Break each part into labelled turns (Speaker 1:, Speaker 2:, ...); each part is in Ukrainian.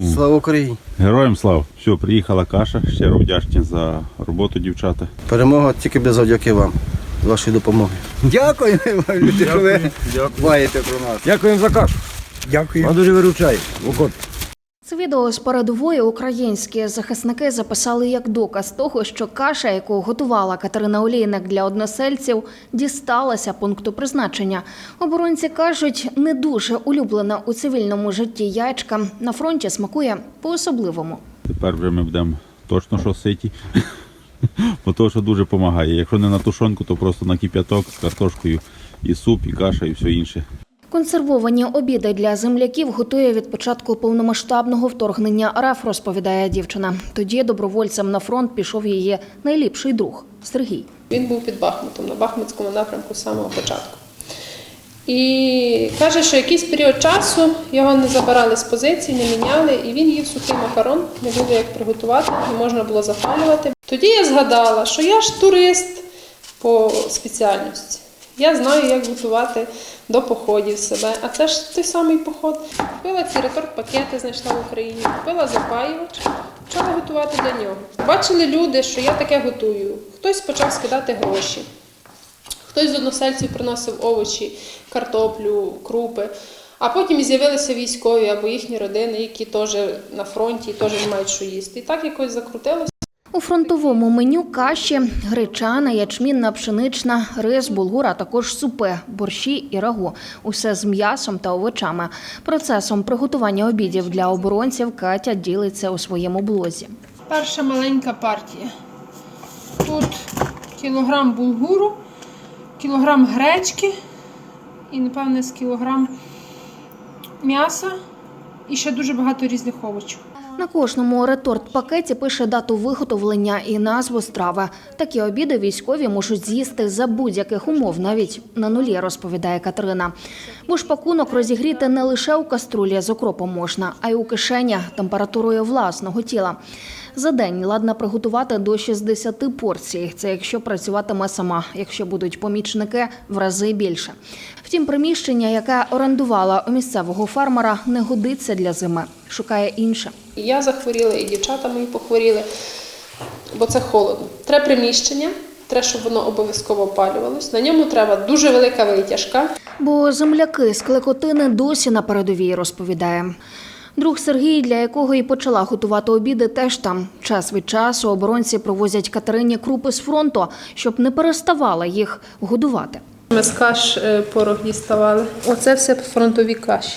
Speaker 1: Слава Україні!
Speaker 2: Героям слава! Все, приїхала каша. Щиро вдячні за роботу, дівчата.
Speaker 1: Перемога тільки без завдяки вам, з вашої допомоги.
Speaker 3: Дякую вам, люди, що ви дбаєте про нас. Дякуємо за кашу. Дякую. Вам дуже виручає. Охот.
Speaker 4: Це відео з передової українські захисники записали як доказ того, що каша, яку готувала Катерина Олійник для односельців, дісталася пункту призначення. Оборонці кажуть, не дуже улюблена у цивільному житті яєчка на фронті смакує по-особливому.
Speaker 2: Тепер вже ми будемо точно що ситі. Бо то, що дуже допомагає. Якщо не на тушонку, то просто на кип'яток з картошкою і суп, і каша, і все інше.
Speaker 4: Консервовані обіди для земляків готує від початку повномасштабного вторгнення РФ, розповідає дівчина. Тоді добровольцем на фронт пішов її найліпший друг Сергій.
Speaker 5: Він був під Бахмутом на Бахмутському напрямку з самого початку. І каже, що якийсь період часу його не забирали з позицій, не міняли, і він їв сухий макарон, не було як приготувати, не можна було запалювати. Тоді я згадала, що я ж турист по спеціальності. Я знаю, як готувати до походів себе. А це ж той самий поход. Купила ці реторт-пакети, знайшла в Україні, купила запаювач, почала готувати для нього. Бачили люди, що я таке готую. Хтось почав скидати гроші. Хтось з односельців приносив овочі, картоплю, крупи. А потім з'явилися військові або їхні родини, які теж на фронті теж не мають що їсти. І так якось закрутилося.
Speaker 4: У фронтовому меню каші гречана, ячмінна, пшенична, рис, булгур, а також супи, борщі і рагу. Усе з м'ясом та овочами. Процесом приготування обідів для оборонців Катя ділиться у своєму блозі.
Speaker 5: Перша маленька партія. Тут кілограм булгуру, кілограм гречки і, напевне, з кілограм м'яса і ще дуже багато різних овочів.
Speaker 4: На кожному реторт-пакеті пише дату виготовлення і назву страви. Такі обіди військові можуть з'їсти за будь-яких умов, навіть на нулі, розповідає Катерина. Бо ж пакунок розігріти не лише у каструлі з окропом можна, а й у кишені температурою власного тіла. За день ладна приготувати до 60 порцій. Це якщо працюватиме сама, якщо будуть помічники в рази більше. Втім, приміщення, яке орендувала у місцевого фермера, не годиться для зими. Шукає інше.
Speaker 5: І я захворіла, і дівчата мої похворіли, бо це холодно. Треба приміщення, треба, щоб воно обов'язково опалювалось. На ньому треба дуже велика витяжка.
Speaker 4: Бо земляки з Клекотини досі на передовій розповідає. Друг Сергій, для якого і почала готувати обіди, теж там. Час від часу оборонці провозять Катерині крупи з фронту, щоб не переставала їх годувати.
Speaker 5: Ми з каш е, порох діставали. Оце все фронтові каші.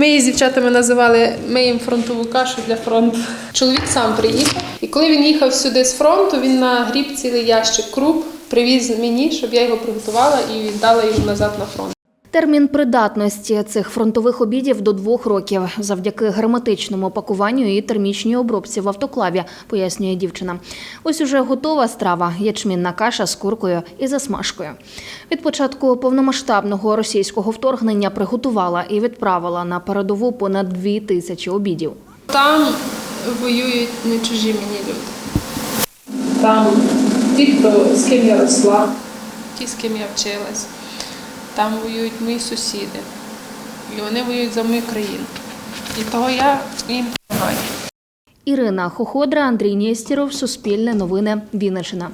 Speaker 5: Ми її з дівчатами називали ми їм фронтову кашу для фронту. Чоловік сам приїхав, і коли він їхав сюди з фронту, він нагріб цілий ящик круп, привіз мені, щоб я його приготувала і віддала йому назад на фронт.
Speaker 4: Термін придатності цих фронтових обідів до двох років завдяки герметичному пакуванню і термічній обробці в автоклаві, пояснює дівчина. Ось уже готова страва ячмінна каша з куркою і засмажкою. Від початку повномасштабного російського вторгнення приготувала і відправила на передову понад дві тисячі обідів.
Speaker 5: Там воюють не чужі мені люди. Там ті, хто з ким я росла, ті, з ким я вчилась. Там воюють мої сусіди. І вони воюють за мою країну. І того я їм допомагаю.
Speaker 4: Ірина Хоходра, Андрій Нєстіров, Суспільне новини, Вінниччина.